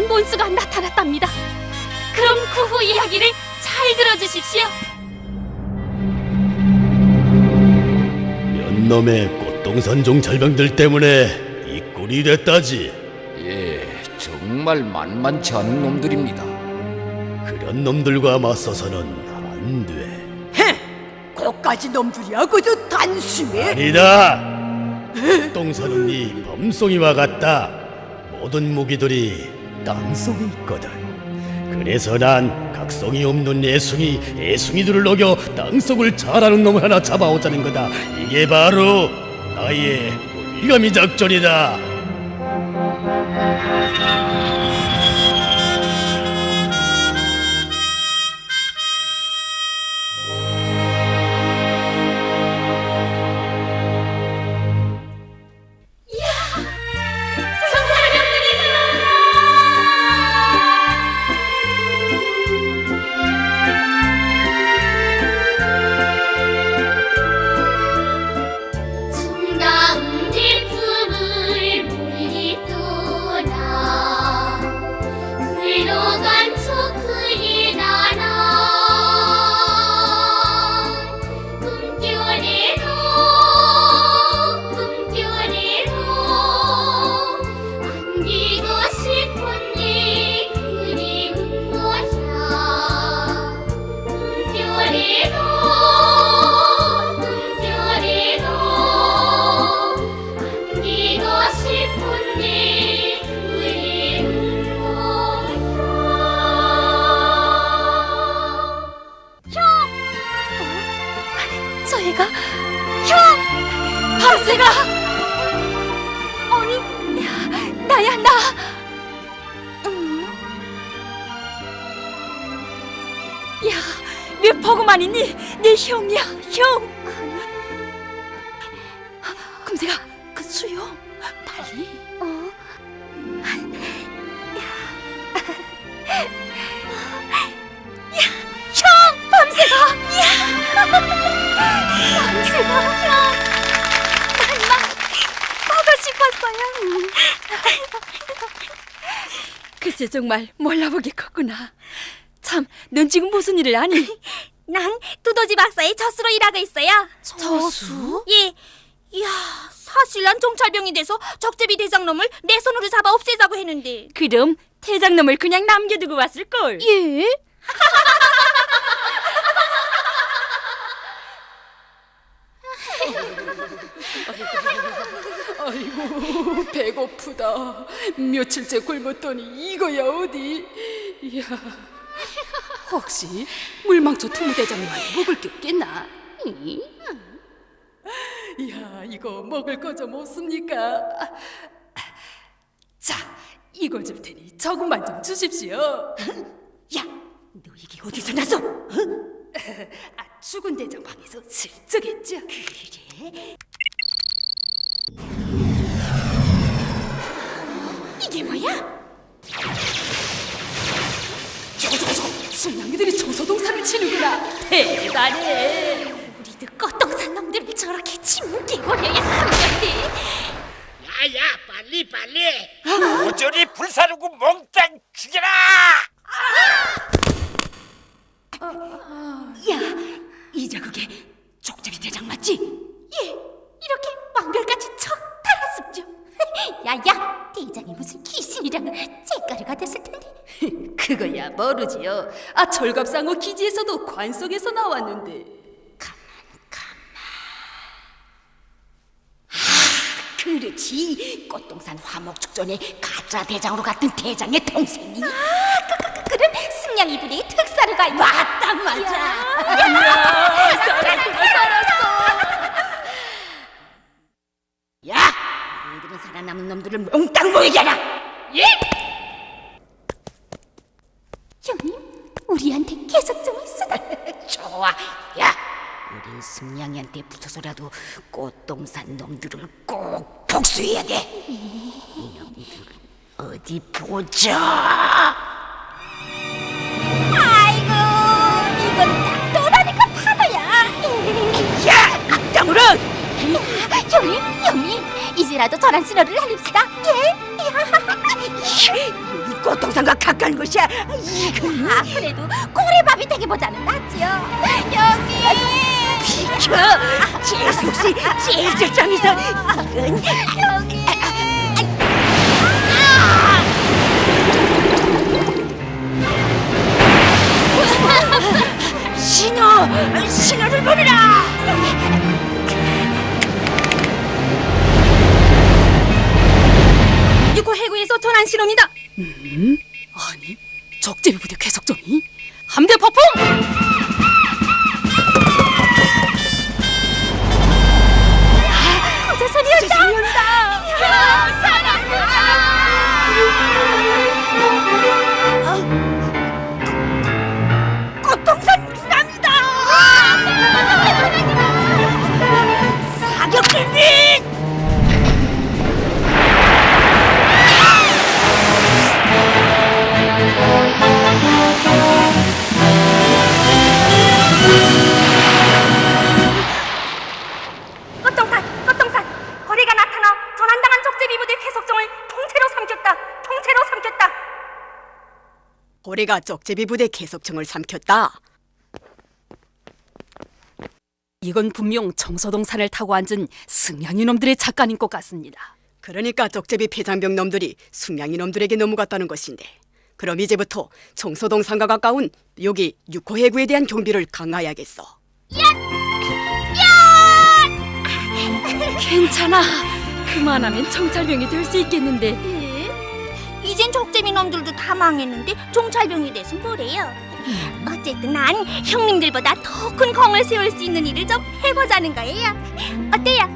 위험한 몬스가 나타났답니다. 그럼 그 후 이야기를 잘 들어주십시오. 몇 놈의 꽃동산종 절병들 때문에 이 꼴이 됐다지. 예, 정말 만만치 않은 놈들입니다. 그런 놈들과 맞서서는 안 돼. 헤! 거까지 놈들이야 그저 단숨에 아니다. 꽃동산은 네 범송이와 같다. 모든 무기들이 땅 속에 있거든. 그래서 난 각성이 없는 애숭이, 애숭이들을 녹여 땅 속을 잘하는 놈을 하나 잡아오자는 거다. 이게 바로 나의 물리감이 작전이다. 야, 왜 보고만 있니? 내 형이야, 형! 금세가, 그 수염, 빨리. 어? 야, 형! 밤새가! 야! 밤새가 형! 난막 보고 싶었어요. 글쎄 정말 몰라보게 컸구나. 참, 넌 지금 무슨 일을 하니? 난 두더지 박사의 젖수로 일하고 있어요. 저수? 예. 이야, 사실 난 정찰병이 돼서 적제비 대장놈을 내 손으로 잡아 없애자고 했는데. 그럼 태장놈을 그냥 남겨두고 왔을걸. 예? 아이고 배고프다. 며칠째 굶었더니 이거야 어디? 이야, 혹시 물망초 특무대장님한테 먹을 게 없겠나? 응? 이야, 이거 먹을 거 좀 없습니까? 자, 이걸 줄 테니 조금만 좀 주십시오. 야! 너 이게 어디서 났어? 아, 죽은 대장 방에서 슬쩍 했죠. 그래? 이게 뭐야? 순양이들이 조소동산을 치는구나. 대단해. 우리도 껐동산 놈들을 저렇게 한 건데. 야야 빨리 빨리 모조리 불사르고 몽땅 죽여라 야! 이 자국에 족제비 대장 맞지? 예, 이렇게 완결같이 척 달았습죠. 야야, 대장이 무슨 귀신이랑 째가루가 됐을 텐데. 그거야 모르지요. 아 철갑상어 기지에서도 관속에서 나왔는데. 그렇지. 꽃동산 화목축전에 가짜 대장으로 갔던 대장의 동생이. 아, 그럼 승냥이 부리의 특사루가 있 맞다 맞아. 야. 너희들은 살아남은 놈들을 몽땅 모이게라 형님, 우리한테 계속 좀 있어라. 좋아. 야, 우리 승냥이한테 붙어서라도 꽃동산 놈들을 꼭 복수해야 돼. 이놈들 어디 보자. 아이고, 이건 딱 도라니까 파도야. 야, 악당으로 형님, 형님, 이제라도 전환 신호를 날립시다. 예. 야. 기 꽃동산과 가까운 곳이야. 이거 아 그래도 고래밥이 되기보다는 낫지요. 여기. 비켜. 없이 제일 절장에서 이건 여기. 신호, 신호를 보내라. 육호 해구에서 전환 신호입니다. 음? 아니, 적재비 부대 괴속종이 함대 폭풍! 고래가 적재비 부대 계속청을 삼켰다. 이건 분명 정서동 산을 타고 앉은 승냥이 놈들의 작가인 것 같습니다. 그러니까 적재비 폐장병 놈들이 숙량이 놈들에게 넘어갔다는 것인데 그럼 이제부터 청소동 산과 가까운 여기 육호 해구에 대한 경비를 강화해야겠어. 괜찮아. 그만하면 정찰병이 될 수 있겠는데. 예? 이젠 적재 미 놈들도 다 망했는데 종찰병이 돼서 뭐래요? 어쨌든 난 형님들보다 더 큰 공을 세울 수 있는 일을 좀 해보자는 거예요. 어때요?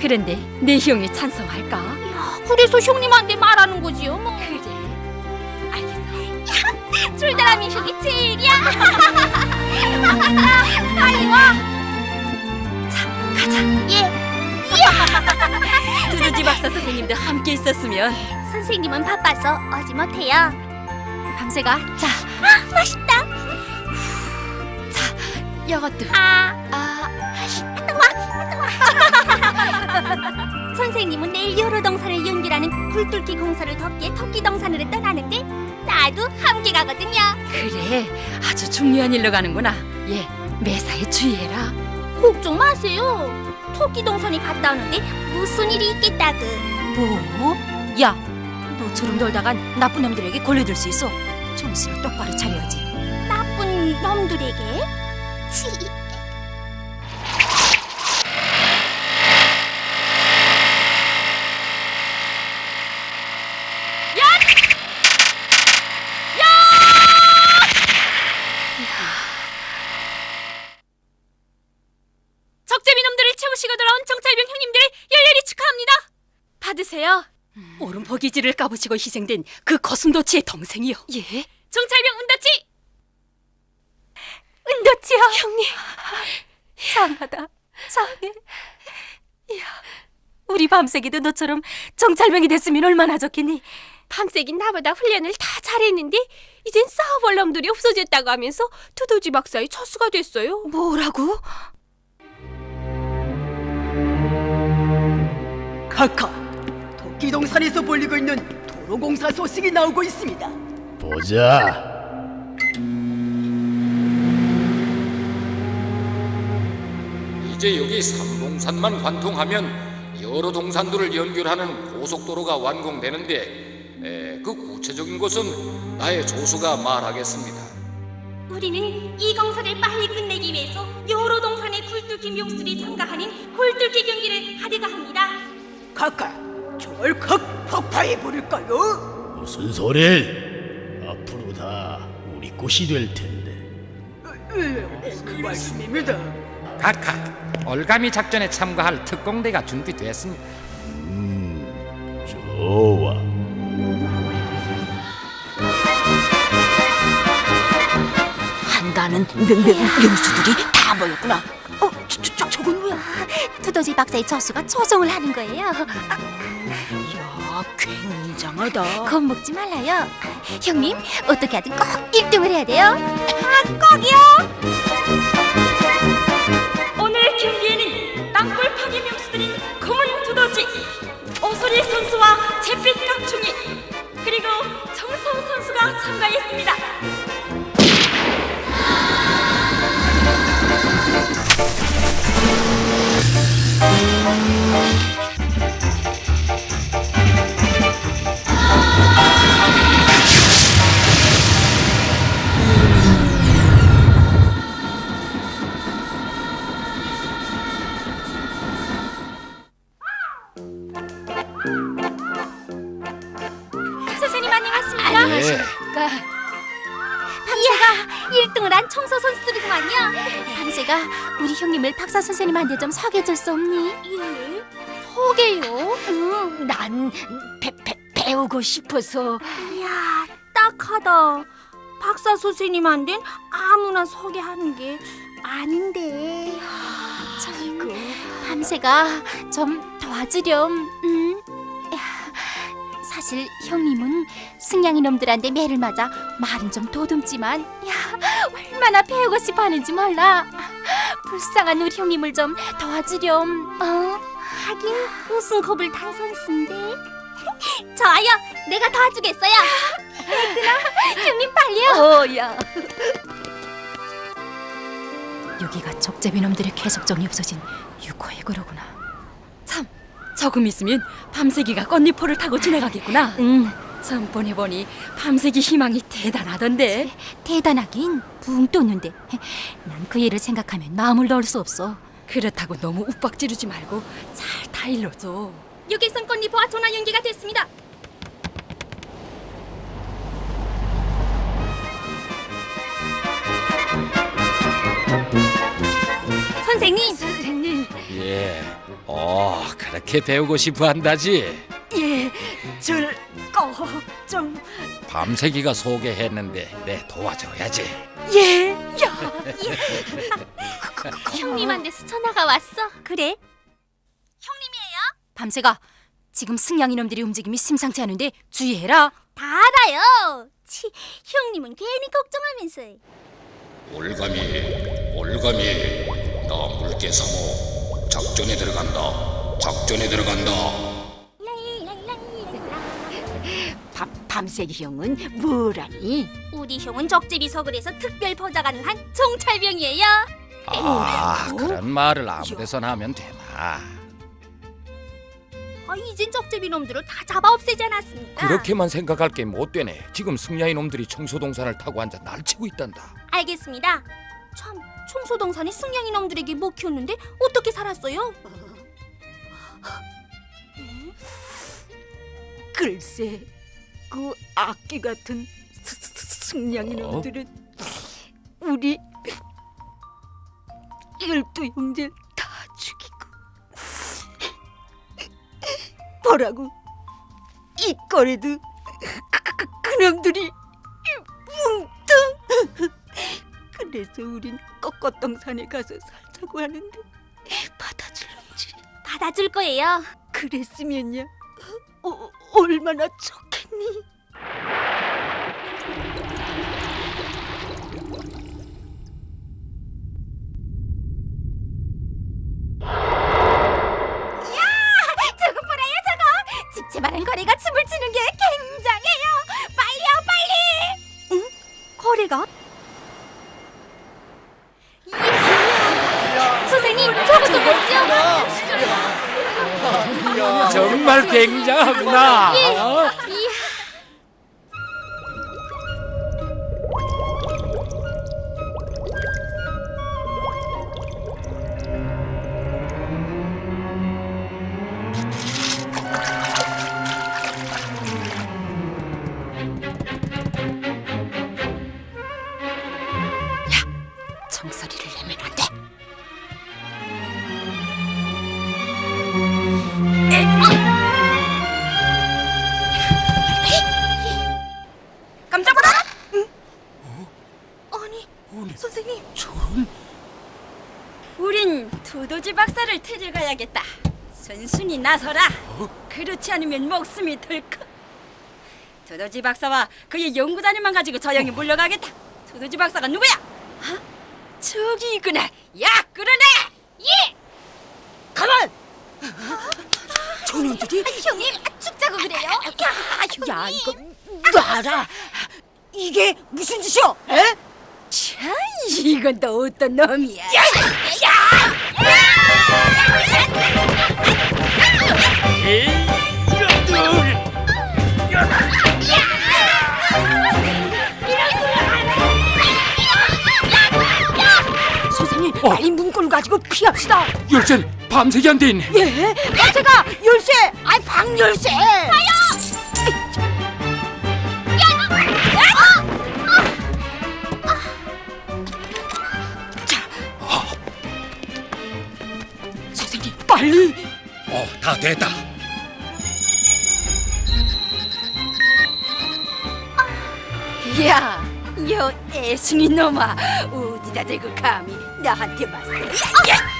그런데 내 형이 찬성할까? 그래서 형님한테 말하는 거지요, 뭐. 그래. 출달함이 형이 제일이야. 빨리 와. 가자. 예. 두두지 박사 선생님도 함께 있었으면 선생님은 바빠서 오지 못해요. 밤새가. 자, 아, 맛있다. 이것도. 아, 아, 선생님은 내일 여러 동산을 연결하는 굴뚫기 공사를 덮기에 토끼 동산으로 떠나는데 나도 함께 가거든요. 그래. 아주 중요한 일로 가는구나. 예, 매사에 주의해라. 걱정 마세요. 토끼 동산이 갔다 오는데 무슨 일이 있겠다고. 뭐? 야, 너처럼 놀다간 나쁜 놈들에게 걸려들 수 있어. 정신을 똑바로 차려야지. 나쁜 놈들에게? 치. 적재미 놈들을 채우시고 돌아온 정찰병 형님들을 열렬히 축하합니다. 받으세요. 오른포 기지를 까부치고 희생된 그 거슴도치의 동생이요. 예? 정찰병 운다치. 은도치요. 형님. 상하다. 상해. 우리 밤새기도 너처럼 정찰병이 됐으면 얼마나 좋겠니? 밤새긴 나보다 훈련을 다 잘했는데 이젠 싸워볼 놈들이 없어졌다고 하면서 두더지 박사의 처수가 됐어요. 뭐라고? 카카 토끼동산에서 벌리고 있는 도로공사 소식이 나오고 있습니다. 보자. 이제 여기 삼봉산만 관통하면 여러 동산들을 연결하는 고속도로가 완공되는데 에, 그 구체적인 것은 나의 조수가 말하겠습니다. 우리는 이 공사를 빨리 끝내기 위해서 여러 동산의 굴뚫기 묘수들이 참가하는 굴뚫기 경기를 하려고 합니다. 카카, 저걸 컥 폭파해 버릴까요? 무슨 소릴? 앞으로 다 우리 꽃이 될 텐데. 그 말씀입니다. 각각 얼가미 작전에 참가할 특공대가 준비됐습니다. 좋아. 한다는 명명 명수들이 안 보였구나. 어, 저, 저, 저, 저건 뭐야? 아, 두더지 박사의 저수가 초송을 하는 거예요. 아, 야, 굉장하다. 겁먹지 말아요. 형님, 어떻게 하든 꼭 1등을 해야 돼요. 아, 꼭이요! 오늘 경기에는 땅굴 파괴 명수들인 검은 두더지, 오소리 선수와 잿빛 깡충이, 그리고 정서우 선수가 참가했습니다. 선생님한테 좀 소개해줄 수 없니? 예? 소개요? 응, 난 배, 배, 배우고 싶어서 이야, 딱하다. 박사 선생님한텐 아무나 소개하는 게 아닌데. 아이고 밤새가 좀 도와주렴. 응? 야, 사실 형님은 승냥이 놈들한테 매를 맞아 말은 좀 도듬지만 야 얼마나 배우고 싶어 하는지 몰라. 불쌍한 우리 형님을 좀 도와주렴. 어? 하긴 우승컵을 탄 선수인데. 좋아요. 내가 도와주겠어요. 얘들아, 형님 빨리요. 어야 여기가 적재비 놈들의 쾌속정이 없어진 유코의 그로구나. 참, 조금 있으면 밤새기가 꽃잎포를 타고 지나가겠구나. 응, 전번에 보니 밤새기 희망이 대단하던데. 대단하긴 붕 떴는데 난 그 일을 생각하면 마음을 놓을 수 없어. 그렇다고 너무 욱박 지르지 말고 잘 타일러줘. 여기선 꽃잎과 전화 연계가 됐습니다. 선생님, 선생님 예. 어, 그렇게 배우고 싶어 한다지. 예절꼭좀 밤새기가 소개했는데 내 도와줘야지. 예. 형님한테서 전화가 왔어. 그래? 밤새가 지금 승냥이 놈들의 움직임이 심상치 않은데 주의해라. 다 알아요. 치, 형님은 괜히 걱정하면서. 올가미, 올가미, 나 물개 사모 작전에 들어간다. 작전에 들어간다. 밤 밤새기 형은 뭐라니? 우리 형은 적재비 서울에서 특별 보좌관을 한 정찰병이에요. 아, 그런 말을 아무데서나 하면 되나? 아, 이젠 적재비 놈들을 다 잡아 없애지 않았습니까? 그렇게만 생각할 게 못 되네. 지금 승야이 놈들이 청소동산을 타고 앉아 날치고 있단다. 알겠습니다. 참, 청소동산이 승냥이 놈들에게 먹혔는데 어떻게 살았어요? 글쎄 그 악기 같은 스- 스- 스- 승냥이 어? 놈들은 우리 열두 형제 다 죽이고 뭐라고 이 거리도 그, 그, 그, 그놈들이 뭉텅 그래서 우린 꺾었동산에 가서 살자고 하는데 받아줄런지 받아줄 거예요. 그랬으면야 어, 얼마나 좋 저거 저거! 집채만한 거리가 춤을 추는 게 굉장해요. 빨리요, 빨리! 응? 거리가? 선생님, 저것도 보시죠. 정말 굉장하구나. 나서라. 그렇지 않으면 목숨이 들까. 두더지 박사와 그의 연구자님만 가지고 저 형이 물러가겠다. 두더지 박사가 누구야? 어? 저기 있구나. 야, 끌어내! 예! 가만! 저놈들이 형님, 죽자고 그래요? 야, 이거 놔라. 이게 무슨 짓이오? 에? 참, 이건 또 어떤 놈이야? 야, 선생님, 빨리 문고를 가지고 피합시다. 열쇠 밤새기한테인. 예? 박세가 열쇠! 아이 방 열쇠! 가요! 애순이 놈아, 어디다 대고 감히 나한테 맞서? 야, 야,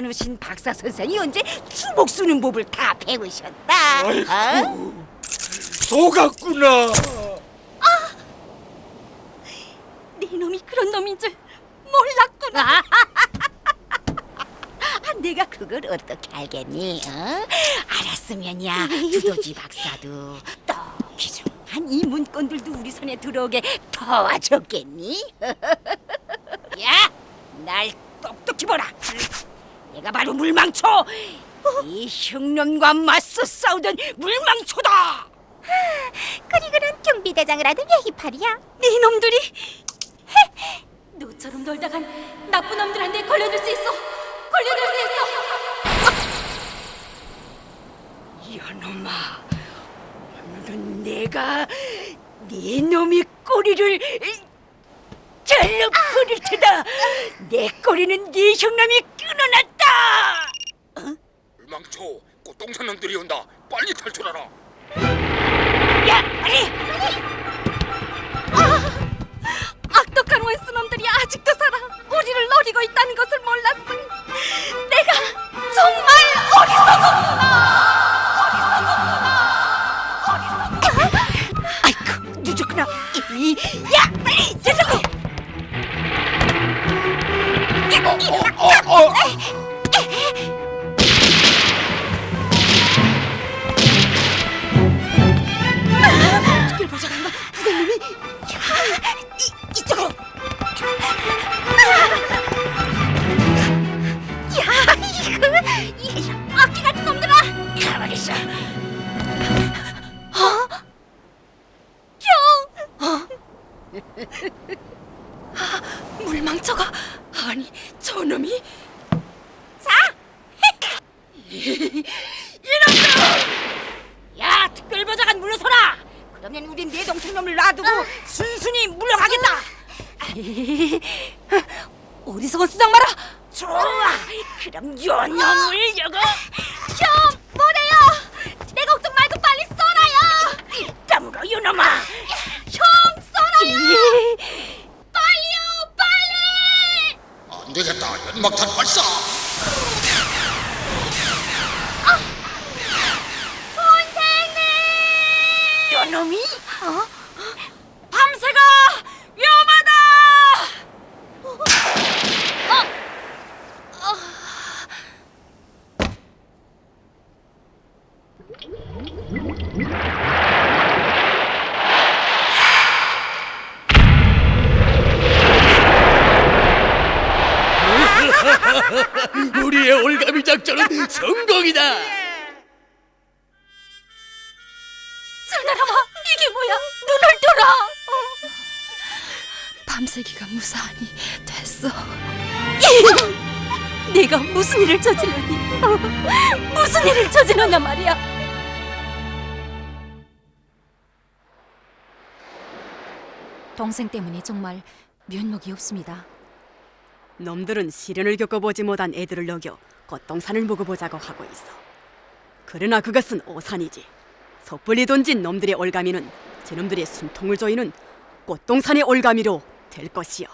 자누신 박사 선생이 언제 주먹 쏘는 법을 다 배우셨다. 어? 속았구나. 네 놈이 그런 놈인 줄 몰랐구나. 아, 내가 그걸 어떻게 알겠니? 어? 알았으면야 두더지 박사도 또 귀중한 이 문건들도 우리 손에 들어오게 도와줬겠니? 야, 날 똑똑히 보라. 내가 바로 물망초. 이 흉년과 맞서 싸우던 물망초다. 그리고는 경비대장을 하는 예희팔이야. 네 놈들이 너처럼 놀다간 나쁜 놈들한테 걸려들 수 있어. 걸려들 수 있어. 이놈아, 오늘은 내가 네 놈의 꼬리를 잘라 버릴 테다. 내 꼬리는 네 형남이 끊어놨다. 망초, 꽃동산 놈들이 온다. 빨리 탈출하라. 야, 빨리! 악독한 원수 놈들이 아직도 살아 우리를 노리고 있다는 것을 몰랐어. 내가 정말 아이쿠, 늦었구나. 이, 야, 빨리! 저쪽으로! 이쪽으로! 우리의 올가미 작전은 성공이다. 살나라마 이게 뭐야? 눈을 떠라. 밤새기가 무사하니 됐어. 내가 무슨 일을 저질렀니? 어, 무슨 일을 저질렀나 말이야? 동생 때문에 정말 면목이 없습니다. 놈들은 시련을 겪어보지 못한 애들을 녹여 꽃동산을 먹어보자고 하고 있어. 그러나 그것은 오산이지. 섣불리 던진 놈들의 올가미는 저놈들의 숨통을 조이는 꽃동산의 올가미로 될 것이요.